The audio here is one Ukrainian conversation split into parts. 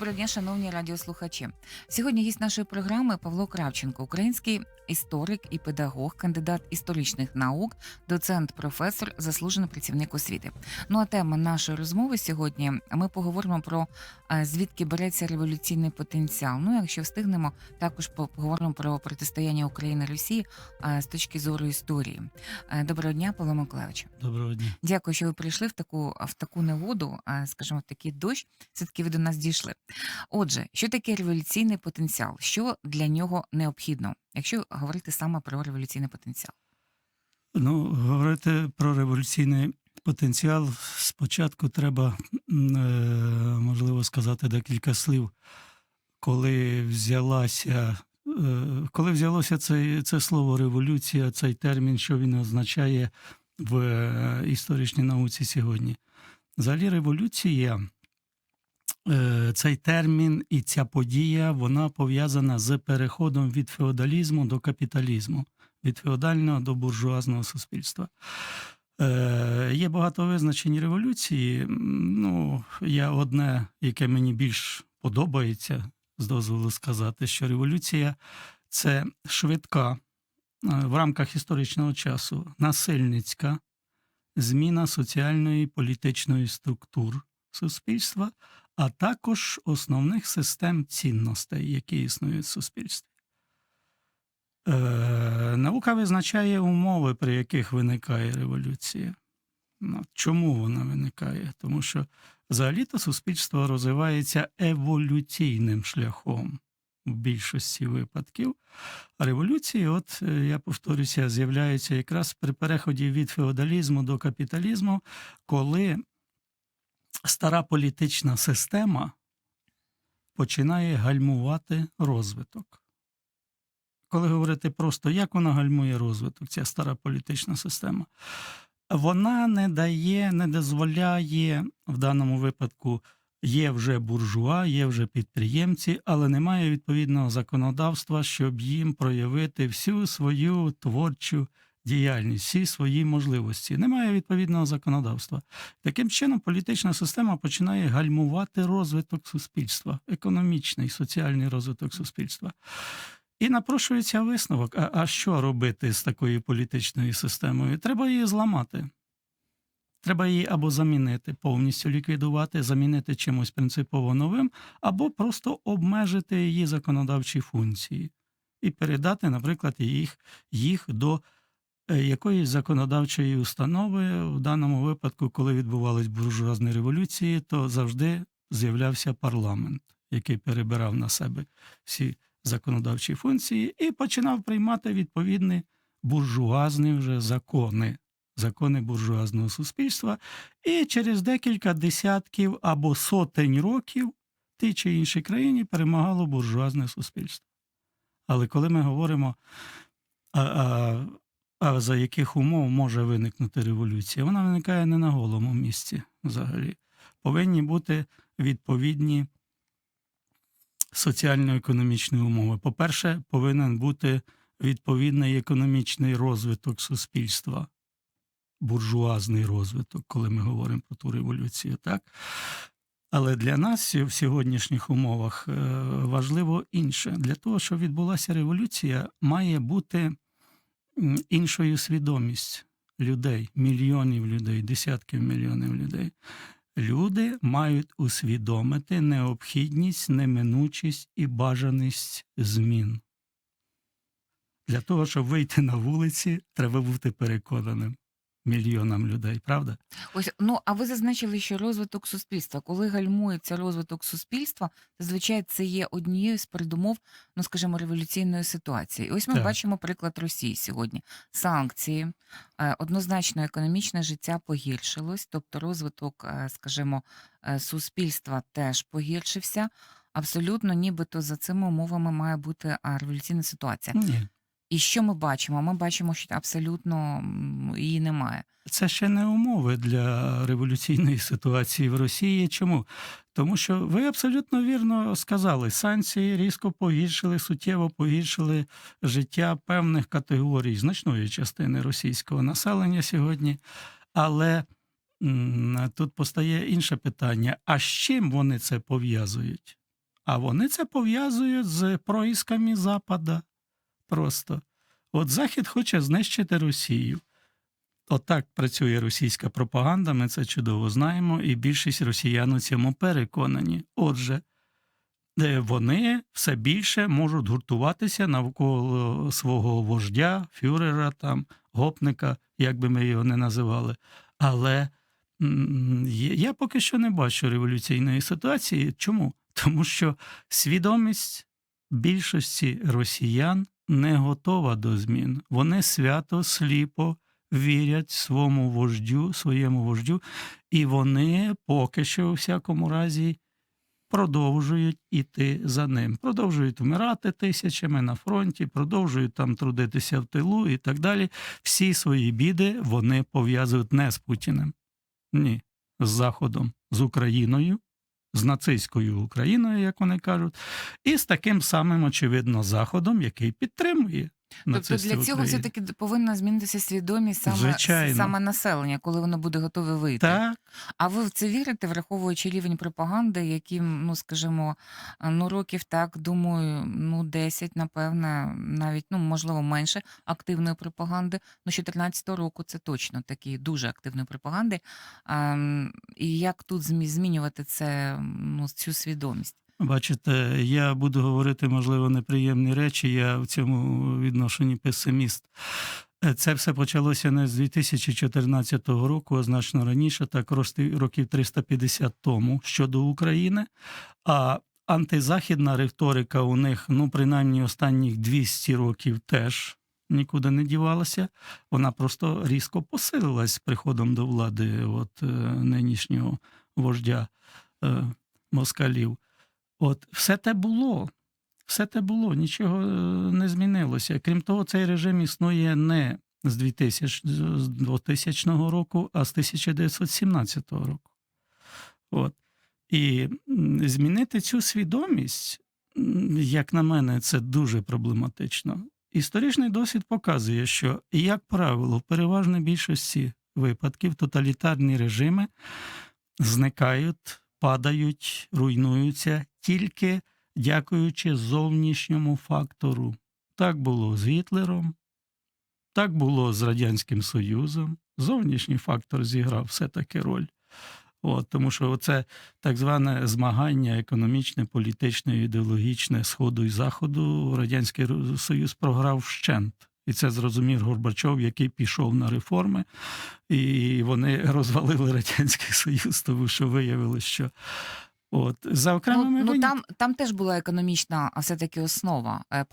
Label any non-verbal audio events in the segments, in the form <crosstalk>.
Доброго дня, шановні радіослухачі. Сьогодні гість нашої програми Павло Кравченко, український історик і педагог, кандидат історичних наук, доцент, професор, заслужений працівник освіти. Ну а тема нашої розмови сьогодні ми поговоримо про е, звідки береться революційний потенціал. Ну, якщо встигнемо, також поговоримо про протистояння України Росії е, з точки зору історії. Е, Доброго дня, Павло Миколаївич. Доброго дня. Дякую, що ви прийшли в таку в таку негоду, скажімо, в такий дощ. Все таки ви до нас дійшли. Отже, що таке революційний потенціал? Що для нього необхідно, якщо говорити саме про революційний потенціал? Ну, говорити про революційний потенціал спочатку треба, е, можливо, сказати декілька слів, коли взялася. е, Коли взялося це, це слово революція, цей термін, що він означає в е, історичній науці сьогодні. Взагалі, революція, цей термін і ця подія, вона пов'язана з переходом від феодалізму до капіталізму від феодального до буржуазного суспільства. Е, є багато визначень революції. Ну, я одне, яке мені більш подобається, з дозволу сказати, що революція це швидка е, в рамках історичного часу, насильницька зміна соціальної і політичної структур суспільства, а також основних систем цінностей, які існують в суспільстві. Е, наука визначає умови, при яких виникає революція. Ну, чому вона виникає? Тому що взагалі-то суспільство розвивається еволюційним шляхом в більшості випадків. А революції, от е, я повторюся, з'являються якраз при переході від феодалізму до капіталізму, коли стара політична система починає гальмувати розвиток коли говорити просто, як вона гальмує розвиток, ця стара політична система, вона не дає, не дозволяє в даному випадку. Є вже буржуа, є вже підприємці, але немає відповідного законодавства, щоб їм проявити всю свою творчу діяльність, всі свої можливості. Немає відповідного законодавства. Таким чином, політична система починає гальмувати розвиток суспільства, економічний, соціальний розвиток суспільства. І напрошується висновок: а, а що робити з такою політичною системою? Треба її зламати. Треба її або замінити, повністю ліквідувати, замінити чимось принципово новим, або просто обмежити її законодавчі функції і передати, наприклад, їх, їх до якоїсь законодавчої установи. В даному випадку, коли відбувались буржуазні революції, то завжди з'являвся парламент, який перебирав на себе всі законодавчі функції і починав приймати відповідні буржуазні вже закони, закони буржуазного суспільства. І через декілька десятків або сотень років в тій чи іншій країні перемагало буржуазне суспільство. Але коли ми говоримо, а, а, а за яких умов може виникнути революція, вона виникає не на голому місці взагалі. Повинні бути відповідні соціально-економічні умови. По-перше, повинен бути відповідний економічний розвиток суспільства, буржуазний розвиток, коли ми говоримо про ту революцію. так? Але для нас в сьогоднішніх умовах е, важливо інше. Для того, щоб відбулася революція, має бути іншою свідомість людей, мільйонів людей, десятків мільйонів людей. Люди мають усвідомити необхідність, неминучість і бажаність змін. Для того, щоб вийти на вулиці, треба бути переконаним мільйонам людей, правда? Ось ну а ви зазначили, що розвиток суспільства, коли гальмується розвиток суспільства, зазвичай це є однією з передумов, ну скажімо, революційної ситуації. Ось ми Так. бачимо приклад Росії сьогодні. Санкції, е, однозначно економічне життя погіршилось, тобто розвиток, е, скажімо, е, суспільства теж погіршився. Абсолютно, нібито за цими умовами має бути революційна ситуація. Ні. І що ми бачимо? Ми бачимо, що абсолютно її немає. Це ще не умови для революційної ситуації в Росії. Чому? Тому що ви абсолютно вірно сказали, санкції різко погіршили, суттєво погіршили життя певних категорій значної частини російського населення сьогодні. Але тут постає інше питання: а з чим вони це пов'язують? А вони це пов'язують з проісками Запада. Просто. От Захід хоче знищити Росію. Отак працює російська пропаганда, ми це чудово знаємо, і більшість росіян у цьому переконані. Отже, е, вони все більше можуть гуртуватися навколо свого вождя, фюрера, там, гопника, як би ми його не називали. Але я поки що не бачу революційної ситуації. Чому? Тому що свідомість більшості росіян не готова до змін. Вони свято, сліпо вірять своєму вождю, своєму вождю, і вони поки що, у всякому разі, продовжують іти за ним. Продовжують вмирати тисячами на фронті, продовжують там трудитися в тилу і так далі. Всі свої біди вони пов'язують не з Путіним, ні, з Заходом, з Україною, з нацистською Україною, як вони кажуть, і з таким самим, очевидно, Заходом, який підтримує. Тобто для цього України. все-таки повинна змінитися свідомість саме, Звичайно. саме населення, коли воно буде готове вийти. Так, А ви в це вірите, враховуючи рівень пропагаги, яким, ну скажімо, ну років так, думаю, ну 10, напевне, навіть ну можливо менше активної пропаганди. Ну, з 14 року це точно такі дуже активної пропаганди. А, і як тут змінювати це ну цю свідомість? Бачите, я буду говорити, можливо, неприємні речі. Я в цьому відношенні песиміст. Е, Це все почалося не з 2014 року, а значно раніше, так рости- років 350 тому щодо України. А антизахідна риторика у них, ну, принаймні, останніх 200 років теж нікуди не дівалася. Вона просто різко посилилась з приходом до влади от, е, нинішнього вождя е, москалів. От все те було. Все те було, нічого е, не змінилося. Крім того, цей режим існує не з 2000, з 2000 року, а з 1917 року. От. І змінити цю свідомість, як на мене, це дуже проблематично. Історичний досвід показує, що, як правило, в переважній більшості випадків тоталітарні режими зникають, падають, руйнуються тільки дякуючи зовнішньому фактору. Так було з Гітлером, так було з Радянським Союзом. Зовнішній фактор зіграв все-таки роль. От, тому що це так зване змагання економічне, політичне, ідеологічне Сходу і Заходу Радянський Союз програв вщент. І це зрозумів Горбачов, який пішов на реформи, і вони <laughs> розвалили Радянський Союз, тому що виявилось, що от за окремими Ну, ну там, там теж була економічна все-таки основа. Е,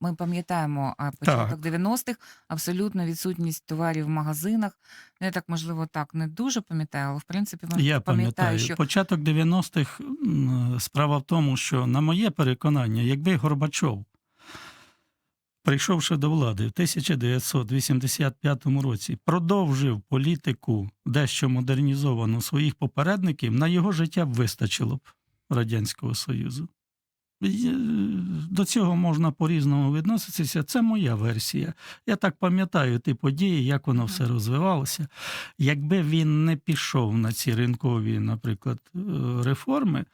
Ми пам'ятаємо е, початок 90-х, абсолютно відсутність товарів в магазинах. Ну, Я так, можливо, так не дуже пам'ятаю, але в принципі Я пам'ятаю, що початок 90-х справа в тому, що, на моє переконання, якби Горбачов, прийшовши до влади в 1985 році, продовжив політику дещо модернізовану своїх попередників, на його життя б вистачило б Радянського Союзу. Е, До цього можна по-різному відноситися. Це моя версія. Я так пам'ятаю ті події, як воно все розвивалося. Якби він не пішов на ці ринкові, наприклад, е, реформи,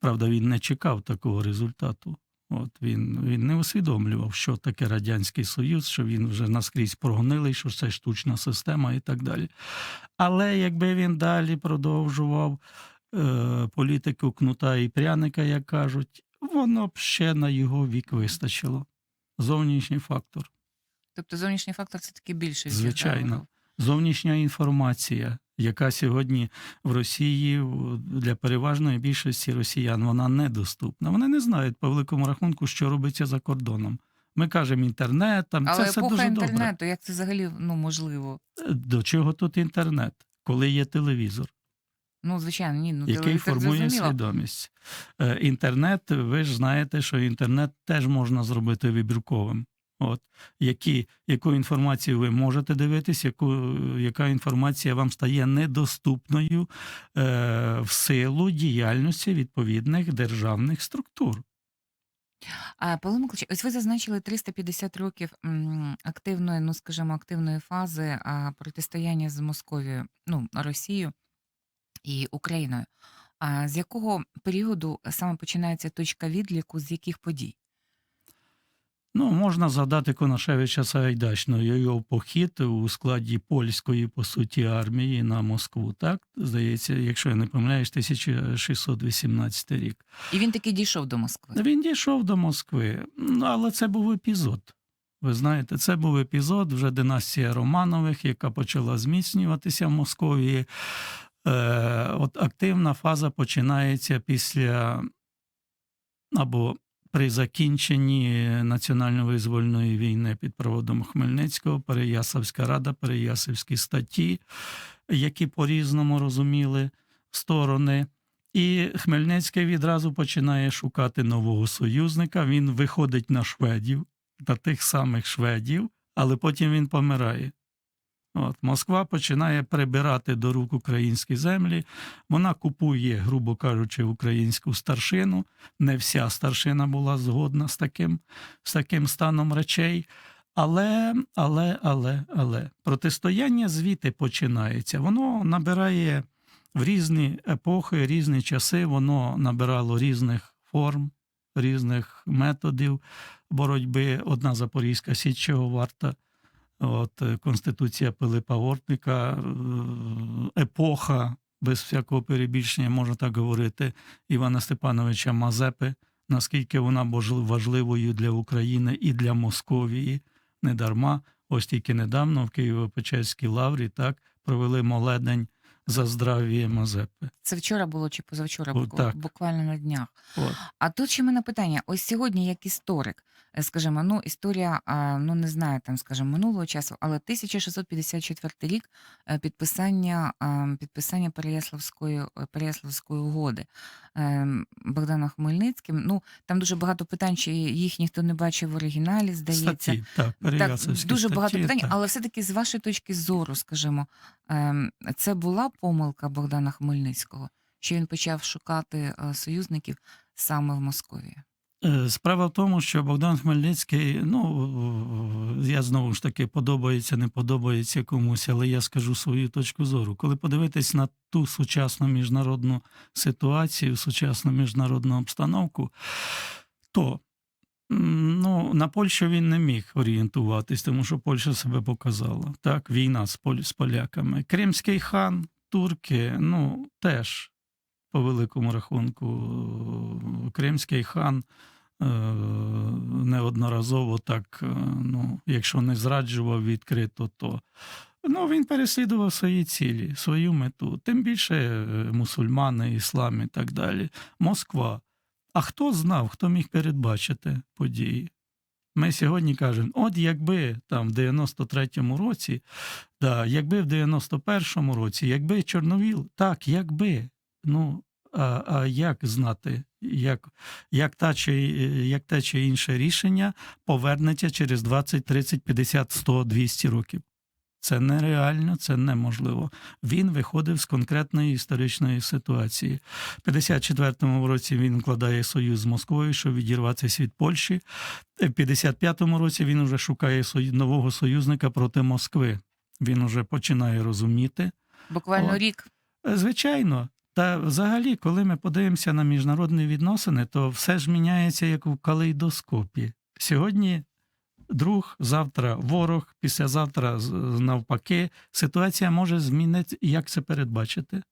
правда, він не чекав такого результату. От він, він не усвідомлював, що таке Радянський Союз, що він вже наскрізь прогнилий, що це штучна система і так далі. Але якби він далі продовжував е, політику кнута і пряника, як кажуть, воно б ще на його вік вистачило. Зовнішній фактор. тобто зовнішній фактор це таки більший. Звичайно. Зовнішня інформація, яка сьогодні в Росії для переважної більшості росіян вона недоступна. Вони не знають по великому рахунку, що робиться за кордоном. Ми кажемо інтернет, там Але це все дуже добре. інтернету, як це взагалі ну, можливо? До чого тут інтернет, коли є телевізор, Ну, звичайно, ні, ну який формує зрозуміло. свідомість? Е, Інтернет, ви ж знаєте, що інтернет теж можна зробити вибірковим. От, які, яку інформацію ви можете дивитись, яку, яка інформація вам стає недоступною е, в силу діяльності відповідних державних структур. А, Павло Миколаївич, ось ви зазначили 350 років активної, ну скажімо, активної фази протистояння з Московією, ну, Росією і Україною. А з якого періоду саме починається точка відліку, з яких подій? Ну, можна згадати Конашевича Сагайдачного, його похід у складі польської, по суті, армії на Москву. Так, здається, якщо я не помиляюсь, 1618 рік. І він таки дійшов до Москви. Він дійшов до Москви, ну, але це був епізод. Ви знаєте, це був епізод вже династія Романових, яка почала зміцнюватися в Московії. Е, от активна фаза починається після або при закінченні національно-визвольної війни під проводом Хмельницького, Переяславська рада, Переяславські статті, які по-різному розуміли сторони. І Хмельницький відразу починає шукати нового союзника. Він виходить на шведів, на тих самих шведів, але потім він помирає. От, Москва починає прибирати до рук українські землі. Вона купує, грубо кажучи, українську старшину. Не вся старшина була згодна з таким, з таким станом речей. Але, але, але, але протистояння звідти починається. Воно набирає в різні епохи, різні часи, воно набирало різних форм, різних методів боротьби. Одна Запорізька Січ чого варта. От е, Конституція Пилипа Ортника, е, епоха, без всякого перебільшення, можна так говорити, Івана Степановича Мазепи, наскільки вона важливою для України і для Московії, не дарма. Ось тільки недавно в Києво-Печерській лаврі так провели моледень за здрав'я Мазепи. Це вчора було чи позавчора, О, так. буквально на днях. От. А тут ще мене питання: ось сьогодні, як історик, скажімо, ну історія, ну не знаю, там, скажімо, минулого часу, але 1654 рік е, підписання, підписання Переяславської, е, Переяславської угоди Богданом Хмельницьким. Ну там дуже багато питань, чи їх ніхто не бачив в оригіналі, здається. Статті, так, Так, дуже багато питань, так. але все-таки з вашої точки зору, скажімо, ем, це була помилка Богдана Хмельницького, що він почав шукати е, союзників саме в Московії. Е, Справа в тому, що Богдан Хмельницький, ну я знову ж таки подобається, не подобається комусь, але я скажу свою точку зору. Коли подивитись на ту сучасну міжнародну ситуацію, сучасну міжнародну обстановку, то ну, на Польщу він не міг орієнтуватись, тому що Польща себе показала. Так, війна з, поль- з поляками. Кримський хан, турки, ну теж по великому рахунку, Кримський хан неодноразово так, е, ну, якщо не зраджував відкрито, то ну, він переслідував свої цілі, свою мету. Тим більше е, мусульмани, іслам і так далі. Москва. А хто знав, хто міг передбачити події? Ми сьогодні кажемо: от якби там в 93-му році, да, якби в 91-му році, якби Чорновіл, так, якби. Ну, а, а як знати, як, як, та чи, як те чи інше рішення повернеться через 20, 30, 50, 100, 200 років? Це нереально, це неможливо. Він виходив з конкретної історичної ситуації. В 54-му році він вкладає союз з Москвою, щоб відірватися від Польщі. В 55-му році він вже шукає нового союзника проти Москви. Він вже починає розуміти. Буквально От. рік. Е, Звичайно. Та взагалі, коли ми подивимося на міжнародні відносини, то все ж міняється як в калейдоскопі. Сьогодні друг, завтра ворог, післязавтра навпаки. Ситуація може змінити. Як це передбачити?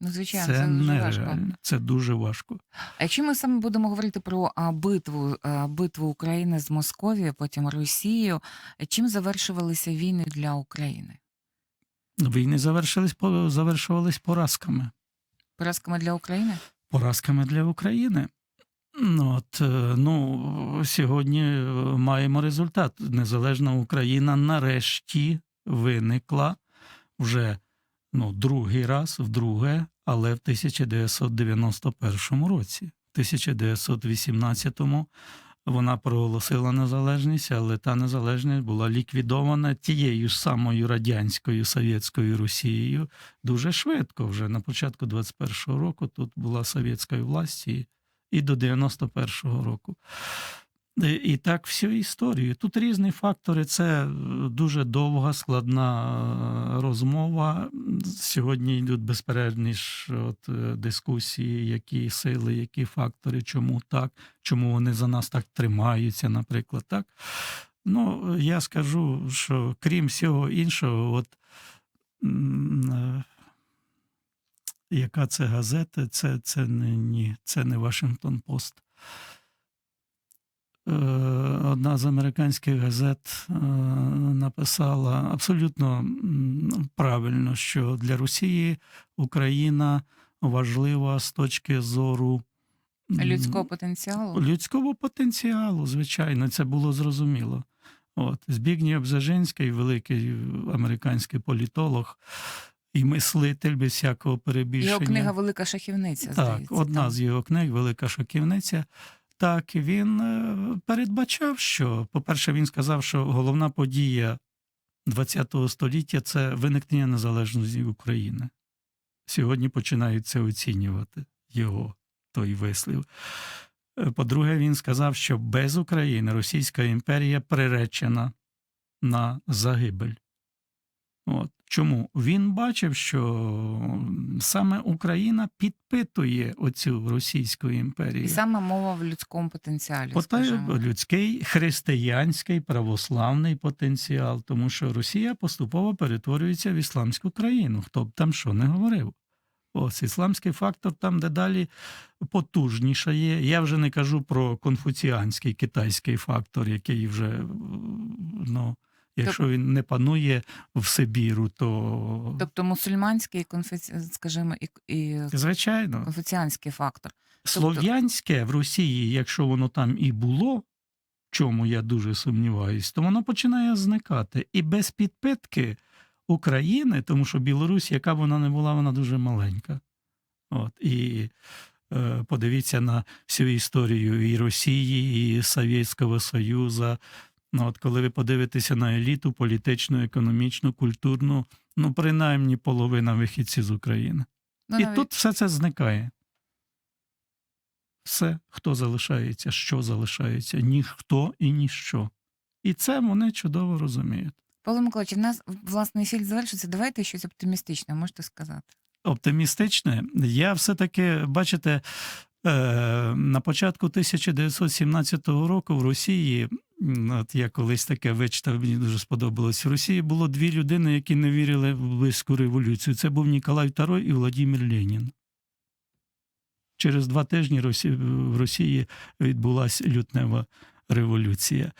Ну, звичайно, це це, дуже важко. нереально. Це дуже важко. А якщо ми саме будемо говорити про а, битву, а, битву України з Московією, потім Росією, чим завершувалися війни для України? Війни завершились завершувались поразками. Поразками для України? поразками для України. Ну, От, е, ну, сьогодні е, маємо результат. Незалежна Україна нарешті виникла вже ну, другий раз, вдруге, але в 1991 році. В 1918-му Вона проголосила незалежність, але та незалежність була ліквідована тією ж самою радянською совєтською Росією дуже швидко. Вже на початку 21-го року тут була совєтська власть і, і до 91-го року. І, і так всю історію. Тут різні фактори. Це е, дуже довга, складна е, розмова. Сьогодні йдуть безперервні ж от, е, дискусії, які сили, які фактори, чому так, чому вони за нас так тримаються, наприклад. так. Ну, я скажу, що крім всього іншого, от е, яка це газета, це, це не ні, це не Вашингтон Пост. Е, Одна з американських газет е, написала абсолютно правильно, що для Росії Україна важлива з точки зору Людського потенціалу. людського потенціалу, звичайно, це було зрозуміло. От Збігнєв Бзежинський, великий американський політолог і мислитель без всякого перебільшення. Його книга Велика шахівниця. Так, здається, одна там. з його книг Велика шоківниця. Так, він е, передбачав, що, по-перше, він сказав, що головна подія ХХ століття це виникнення незалежності України. Сьогодні починають це оцінювати його той вислів. Е, По-друге, він сказав, що без України Російська імперія приречена на загибель. От. Чому? Він бачив, що саме Україна підпитує оцю Російську імперію. І саме мова в людському потенціалі. Ота скажімо. людський християнський православний потенціал, тому що Росія поступово перетворюється в ісламську країну, хто б там що не говорив. Ось ісламський фактор там дедалі потужніше є. Я вже не кажу про конфуціанський китайський фактор, який вже ну, якщо він не панує в Сибіру, то Тобто мусульманський, конфеці... скажімо, і, і звичайно. конфуціанський фактор. Слов'янське в Росії, якщо воно там і було, в чому я дуже сумніваюсь, то воно починає зникати. І без підпитки України, тому що Білорусь, яка б вона не була, вона дуже маленька. От, і е, подивіться на всю історію і Росії, і Совєтського Союзу. Ну, от коли ви подивитеся на еліту політичну, економічну, культурну, ну, принаймні половина вихідців з України. Ну, І навіть- тут все це зникає. Все, хто залишається, що залишається, ніхто і ніщо. І це вони чудово розуміють. Павло Миколаївич, в нас власне ефір завершиться. Давайте щось оптимістичне, можете сказати. Оптимістичне, я все-таки, бачите, е, на початку 1917 року в Росії, от я колись таке вичитав, мені дуже сподобалось. В Росії було дві людини, які не вірили в близьку революцію. Це був Ніколай II і Владимир Ленін. Через два тижні в Росії відбулася лютнева революція.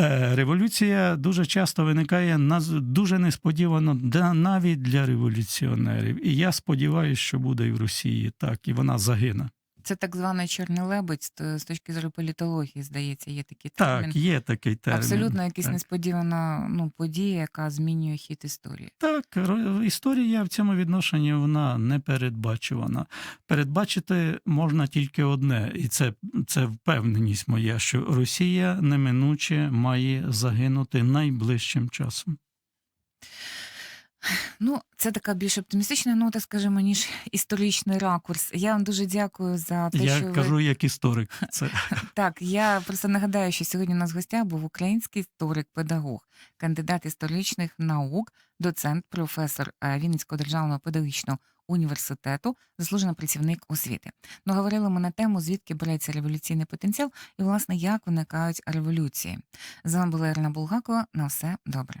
Е, Революція дуже часто виникає дуже несподівано навіть для революціонерів. І я сподіваюся, що буде і в Росії так, і вона загине. Це так званий чорний лебедь з з точки зору політології, здається, є такий термін. Так, є такий термін. Абсолютно якась так. несподівана ну, подія, яка змінює хід історії. Так, історія в цьому відношенні вона не передбачувана. Передбачити можна тільки одне, і це, це впевненість моя, що Росія неминуче має загинути найближчим часом. Ну, це така більш оптимістична нота, скажімо, ніж історичний ракурс. Я вам дуже дякую за те, Я що кажу ви як історик. Це <laughs> так. Я просто нагадаю, що сьогодні у нас в гостях був український історик, педагог, кандидат історичних наук, доцент, професор е, Вінницького державного педагогічного університету, заслужений працівник освіти. Ну, говорили ми на тему, звідки береться революційний потенціал і, власне, як виникають революції. З вами була Ірина Булгакова. На все добре.